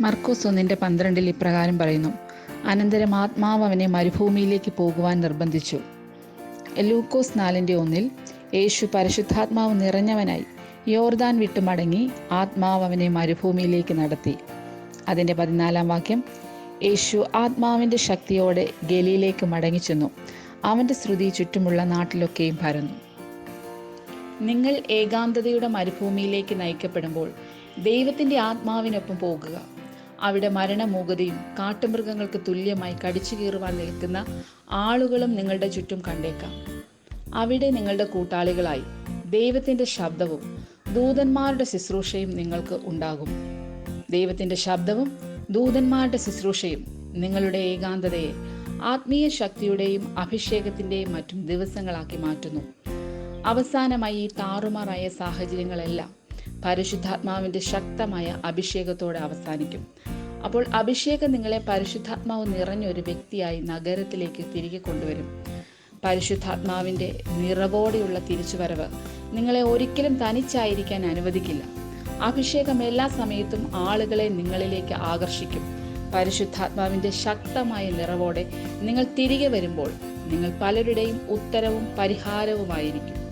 മർക്കോസ് ഒന്നിന്റെ പന്ത്രണ്ടിൽ ഇപ്രകാരം പറയുന്നു. അനന്തരം ആത്മാവ് അവനെ മരുഭൂമിയിലേക്ക് പോകുവാൻ നിർബന്ധിച്ചു. ലൂക്കോസ് നാലിന്റെ ഒന്നിൽ യേശു പരിശുദ്ധാത്മാവ് നിറഞ്ഞവനായി യോർദാൻ വിട്ടു മടങ്ങി ആത്മാവ് അവനെ മരുഭൂമിയിലേക്ക് നടത്തി. അതിന്റെ പതിനാലാം വാക്യം യേശു ആത്മാവിന്റെ ശക്തിയോടെ ഗലിയിലേക്ക് മടങ്ങിച്ചെന്നു. അവന്റെ ശ്രുതി ചുറ്റുമുള്ള നാട്ടിലൊക്കെയും പരന്നു. നിങ്ങൾ ഏകാന്തതയുടെ മരുഭൂമിയിലേക്ക് നയിക്കപ്പെടുമ്പോൾ ദൈവത്തിന്റെ ആത്മാവിനൊപ്പം പോകുക. അവിടെ മരണമൂകതയും കാട്ടുമൃഗങ്ങൾക്ക് തുല്യമായി കടിച്ചു കീറുവാൻ നിൽക്കുന്ന ആളുകളും നിങ്ങളുടെ ചുറ്റും കണ്ടേക്കാം. അവിടെ നിങ്ങളുടെ കൂട്ടാളികളായി ദൈവത്തിന്റെ ശബ്ദവും ദൂതന്മാരുടെ ശുശ്രൂഷയും നിങ്ങൾക്ക് ഉണ്ടാകും. ദൈവത്തിന്റെ ശബ്ദവും ദൂതന്മാരുടെ ശുശ്രൂഷയും നിങ്ങളുടെ ഏകാന്തതയെ ആത്മീയ ശക്തിയുടെയും അഭിഷേകത്തിന്റെയും മറ്റും ദിവസങ്ങളാക്കി മാറ്റുന്നു. അവസാനമായി ഈ താറുമാറായ സാഹചര്യങ്ങളെല്ലാം പരിശുദ്ധാത്മാവിന്റെ ശക്തമായ അഭിഷേകത്തോടെ അവസാനിക്കും. അപ്പോൾ അഭിഷേകം നിങ്ങളെ പരിശുദ്ധാത്മാവ് നിറഞ്ഞ ഒരു വ്യക്തിയായി നഗരത്തിലേക്ക് തിരികെ കൊണ്ടുവരും. പരിശുദ്ധാത്മാവിന്റെ നിറവോടെയുള്ള തിരിച്ചുവരവ് നിങ്ങളെ ഒരിക്കലും തനിച്ചായിരിക്കാൻ അനുവദിക്കില്ല. അഭിഷേകം എല്ലാ സമയത്തും ആളുകളെ നിങ്ങളിലേക്ക് ആകർഷിക്കും. പരിശുദ്ധാത്മാവിന്റെ ശക്തമായ നിറവോടെ നിങ്ങൾ തിരികെ വരുമ്പോൾ നിങ്ങൾ പലരുടെയും ഉത്തരവും പരിഹാരവുമായിരിക്കും.